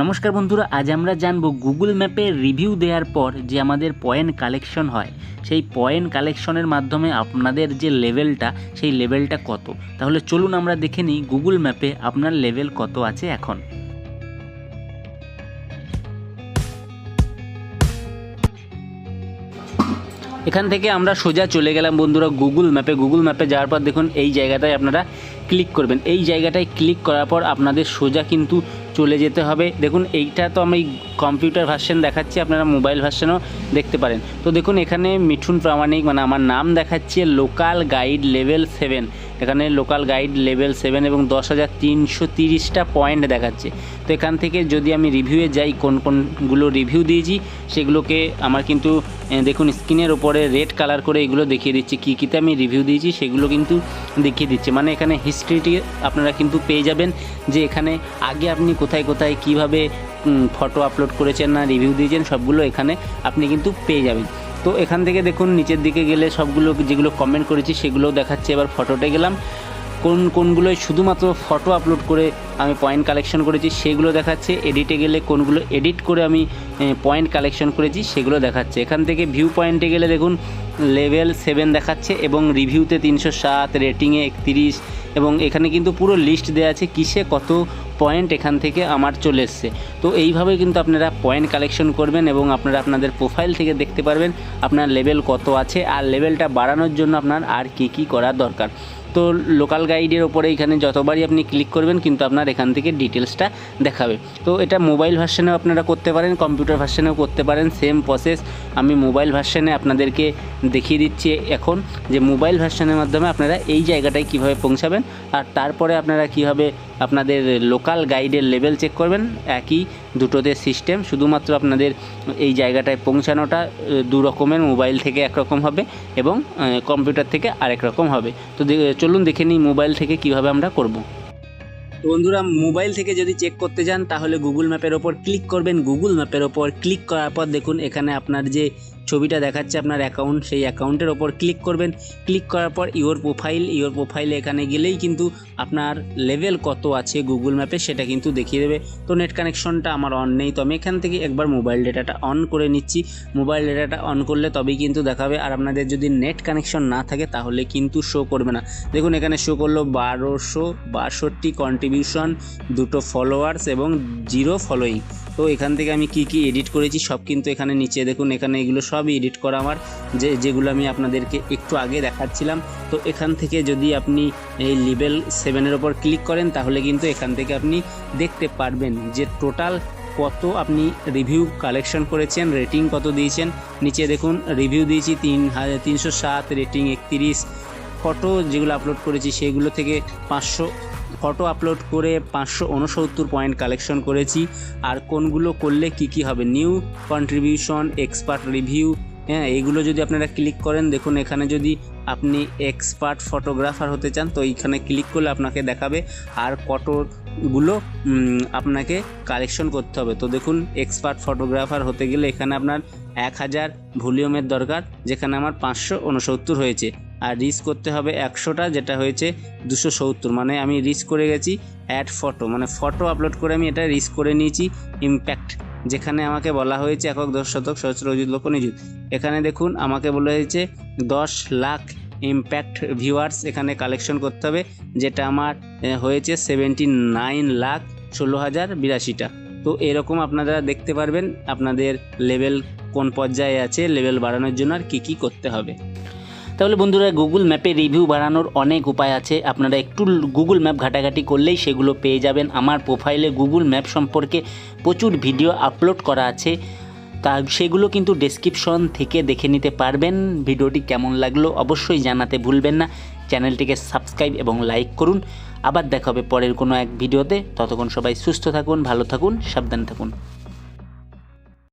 নমস্কার বন্ধুরা, আজ আমরা জানব গুগল ম্যাপে রিভিউ দেওয়ার পর যে আমাদের পয়েন্ট কালেকশন হয়, সেই পয়েন্ট কালেকশনের মাধ্যমে আপনাদের যে লেভেলটা সেই লেভেলটা কত? তাহলে চলুন আমরা দেখে নিই গুগল ম্যাপে আপনার লেভেল কত আছে এখন। এখান থেকে আমরা সোজা চলে গেলাম বন্ধুরা গুগল ম্যাপে গুগল ম্যাপে যাওয়ার পর দেখুন এই জায়গাটায় আপনারা ক্লিক করবেন। এই জায়গাটায় ক্লিক করার পর আপনাদের সোজা কিন্তু চলে যেতে হবে। দেখুন, এইটা তো আমি কম্পিউটার ভার্সন দেখাচ্ছি, আপনারা মোবাইল ভার্সনও দেখতে পারেন। তো দেখুন, এখানে মিঠুন প্রামাণিক মানে আমার নাম দেখাচ্ছে লোকাল গাইড লেভেল সেভেন এখানে লোকাল গাইড লেভেল সেভেন এবং দশ হাজার তিনশো তিরিশটা পয়েন্ট দেখাচ্ছে। তো এখান থেকে যদি আমি রিভিউয়ে যাই, কোন কোনগুলো রিভিউ দিয়েছি, সেগুলোকে আমার কিন্তু দেখুন স্ক্রিনের ওপরে রেড কালার করে এগুলো দেখিয়ে দিচ্ছে। কী কীতে আমি রিভিউ দিয়েছি, সেগুলো কিন্তু দেখিয়ে দিচ্ছে। মানে এখানে হিস্ট্রিটি আপনারা কিন্তু পেয়ে যাবেন যে এখানে আগে আপনি কোথায় কোথায় কীভাবে ফটো আপলোড করেছেন না রিভিউ দিয়েছেন, সবগুলো এখানে আপনি কিন্তু পেয়ে যাবেন। তো এখান থেকে দেখুন, নিচের দিকে গেলে সবগুলো যেগুলো কমেন্ট করেছি সেগুলোও দেখাচ্ছে। এবার ফটোতে গেলাম। কোন কোনগুলোয় শুধুমাত্র ফটো আপলোড করে আমি পয়েন্ট কালেকশন করেছি, সেগুলো দেখাচ্ছে। এডিটে গেলে কোনগুলো এডিট করে আমি পয়েন্ট কালেকশন করেছি, সেগুলো দেখাচ্ছে। এখান থেকে ভিউ পয়েন্টে গেলে দেখুন লেভেল সেভেন দেখাচ্ছে এবং রিভিউতে তিনশো সাত রেটিংয়ে একত্রিশ এবং এখানে কিন্তু পুরো লিস্ট দেওয়া আছে কিসে কত পয়েন্ট এখান থেকে আমার চলে এসছে। তো এইভাবে কিন্তু আপনারা পয়েন্ট কালেকশন করবেন এবং আপনারা আপনাদের প্রোফাইল থেকে দেখতে পারবেন আপনার লেভেল কত আছে আর লেভেলটা বাড়ানোর জন্য আপনার আর কী কী করা দরকার। তো লোকাল গাইডের ওপরে এখানে যতবারই আপনি ক্লিক করবেন কিন্তু আপনার এখান থেকে ডিটেলসটা দেখাবে। তো এটা মোবাইল ভার্সনেও আপনারা করতে পারেন কম্পিউটার ভার্সনেও করতে পারেন সেম প্রসেস আমি মোবাইল ভার্সনে আপনাদেরকে দেখিয়ে দিচ্ছি এখন যে মোবাইল ভার্সনের মাধ্যমে আপনারা এই জায়গাটায় কীভাবে পৌঁছাবেন আর তারপরে আপনারা কীভাবে আপনাদের লোকাল গাইডের লেভেল চেক করবেন। একই দুটোতে সিস্টেম শুধুমাত্র আপনাদের এই জায়গাটায় পৌঁছানোটা দু রকমের মোবাইল থেকে একরকম হবে এবং কম্পিউটার থেকে আরেক রকম হবে। তো চলুন দেখে নিই মোবাইল থেকে কীভাবে আমরা করব। তো বন্ধুরা মোবাইল থেকে যদি চেক করতে যান, তাহলে গুগল ম্যাপের ওপর ক্লিক করবেন। গুগল ম্যাপের ওপর ক্লিক করার পর দেখুন, এখানে আপনার যে ছবিটা দেখাচ্ছে আপনার অ্যাকাউন্ট সেই অ্যাকাউন্টের ওপর ক্লিক করবেন। ক্লিক করার পর ইওর প্রোফাইল ইওর প্রোফাইলে এখানে গেলেই কিন্তু আপনার লেভেল কত আছে গুগল ম্যাপে সেটা কিন্তু দেখিয়ে দেবে। তো নেট কানেকশনটা আমার অন নেই, তো আমি এখান থেকে একবার মোবাইল ডেটাটা অন করে নিচ্ছি। মোবাইল ডেটাটা অন করলে তবেই কিন্তু দেখাবে। আর আপনাদের যদি নেট কানেকশন না থাকে তাহলে কিন্তু শো করবে না। দেখুন, এখানে শো করল বারোশো বাষট্টি কন্ট্রিবিউশন দুটো ফলোয়ার্স এবং জিরো ফলোয়িং তো এখান থেকে আমি কি কি এডিট করেছি সব কিন্তু এখানে নিচে দেখুন, এখানে এগুলো সবই এডিট করা আমার। যে, যেগুলো আমি আপনাদেরকে একটু আগে দেখাচ্ছিলাম। তো এখান থেকে যদি আপনি এই লেভেল সেভেনের ওপর ক্লিক করেন, তাহলে কিন্তু এখান থেকে আপনি দেখতে পারবেন যে টোটাল কত আপনি রিভিউ কালেকশন করেছেন রেটিং কত দিয়েছেন। নিচে দেখুন রিভিউ দিয়েছি তিন হাজার তিনশো সাত রেটিং একত্রিশ। ফটো যেগুলো আপলোড করেছি, সেগুলো থেকে পাঁচশো ফটো আপলোড করে পাঁচশো উনসত্তর পয়েন্ট কালেকশন করেছি। আর কোনগুলো করলে কি কি হবে? নিউ কন্ট্রিবিউশন এক্সপার্ট রিভিউ হ্যাঁ এইগুলো যদি আপনারা ক্লিক করেন দেখুন এখানে যদি আপনি এক্সপার্ট ফটোগ্রাফার হতে চান তো এইখানে ক্লিক করলে আপনাকে দেখাবে আর উম, আপনাকে কালেকশন করতে হবে। তো দেখুন এক্সপার্ট ফটোগ্রাফার হতে গেলে এখানে আপনার এক হাজার ভলিউমের দরকার যেখানে আমার পাঁচশো উনসত্তর হয়েছে। আর রিচ করতে হবে একশোটা, যেটা হয়েছে দুশো সত্তর। মানে আমি রিচ করে গেছি অ্যাড ফটো মানে ফটো আপলোড করে আমি এটা রিচ করে নিয়েছি ইম্প্যাক্ট যেখানে আমাকে বলা হয়েছে একক দশ শতক সহস্র অযুত লক্ষ নিযুত। এখানে দেখুন, আমাকে বলা হয়েছে দশ লাখ ইম্প্যাক্ট ভিউয়ার্স এখানে কালেকশন করতে হবে, যেটা আমার হয়েছে সেভেন্টি নাইন লাখ ষোলো হাজার বিরাশিটা। তো এরকম আপনারা দেখতে পারবেন আপনাদের লেভেল কোন পর্যায়ে আছে লেভেল বাড়ানোর জন্য আর কী কী করতে হবে। তাহলে বন্ধুরা গুগল ম্যাপে রিভিউ বাড়ানোর অনেক উপায় আছে। আপনারা একটু গুগল ম্যাপ ঘাটাঘাটি করলেই সেগুলো পেয়ে যাবেন। আমার প্রোফাইলে গুগল ম্যাপ সম্পর্কে প্রচুর ভিডিও আপলোড করা আছে। তা সেগুলো কিন্তু ডেসক্রিপশন থেকে দেখে নিতে পারবেন। ভিডিওটি কেমন লাগল অবশ্যই জানাতে ভুলবেন না। চ্যানেলটিকে সাবস্ক্রাইব এবং লাইক করুন। আবার দেখা হবে পরের কোনো এক ভিডিওতে ততক্ষণ সবাই সুস্থ থাকুন, ভালো থাকুন, সাবধান থাকুন।